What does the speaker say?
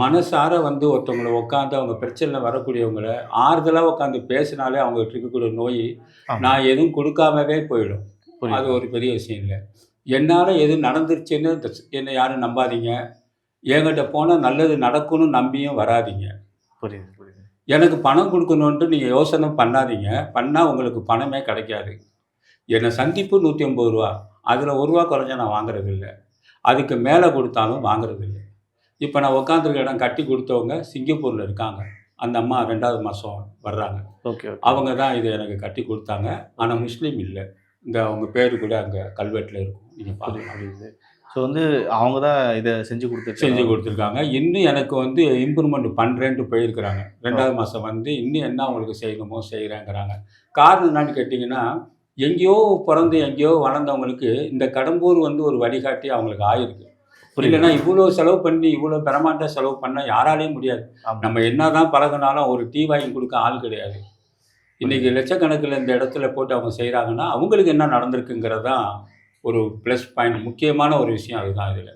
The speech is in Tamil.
மனசார வந்து ஒருத்தவங்கள உட்காந்து அவங்க பிரச்சனையில் வரக்கூடியவங்கள ஆறுதலாக உட்காந்து பேசினாலே அவங்ககிட்ட இருக்கக்கூடிய நோய். நான் எதுவும் கொடுக்காமவே போயிடும். அது ஒரு பெரிய விஷயம் இல்லை. என்னால் எது நடந்துருச்சுன்னு என்னை யாரும் நம்பாதீங்க. என்கிட்ட போனால் நல்லது நடக்கும்னு நம்பியும் வராதீங்க. புரியுது புரியுது. எனக்கு பணம் கொடுக்கணுன்ட்டு நீங்கள் யோசனை பண்ணாதீங்க. பண்ணால் உங்களுக்கு பணமே கிடைக்காது. என்னை சந்திப்பு நூற்றி ஐம்பது ரூபா. அதில் ஒரு ரூபா குறைஞ்சா நான் வாங்குறது இல்லை அதுக்கு மேலே கொடுத்தாலும் வாங்குறது இல்லை இப்போ நான் உட்காந்துருக்க இடம் கட்டி கொடுத்தவங்க சிங்கப்பூரில் இருக்காங்க. அந்த அம்மா ரெண்டாவது மாதம் வர்றாங்க. ஓகே அவங்க தான் இதை எனக்கு கட்டி கொடுத்தாங்க. ஆனால் முஸ்லீம் இல்லை. இந்த அவங்க பேர் கூட அங்கே கல்வெட்டில் இருக்கும். நீங்கள் புரியுது ஸோ வந்து அவங்க தான் இதை செஞ்சு கொடுத்துட்டு செஞ்சு கொடுத்துருக்காங்க. இன்னும் எனக்கு வந்து இம்ப்ரூவ்மெண்ட் பண்ணுறேன்ட்டு போயிருக்கிறாங்க. ரெண்டாவது மாதம் வந்து இன்னும் என்ன அவங்களுக்கு செய்யணுமோ செய்கிறேங்கிறாங்க காரணம் என்னன்னு கேட்டிங்கன்னா எங்கேயோ பிறந்து எங்கேயோ வளர்ந்தவங்களுக்கு இந்த கடம்பூர் வந்து ஒரு வழிகாட்டி அவங்களுக்கு ஆயிருக்கு. இல்லைன்னா இவ்வளோ செலவு பண்ணி இவ்வளோ பிரமாண்ட செலவு பண்ணால் யாராலையும் முடியாது. நம்ம என்னதான் பழகினாலும் ஒரு டீ வாங்கி கொடுக்க ஆள் கிடையாது. இன்னைக்கு லட்சக்கணக்கில் இந்த இடத்துல போட்டு அவங்க செய்கிறாங்கன்னா அவங்களுக்கு என்ன நடந்திருக்குங்கிறது தான் ஒரு ப்ளஸ் பாயிண்ட் முக்கியமான ஒரு விஷயம் அதுதான் இதில்.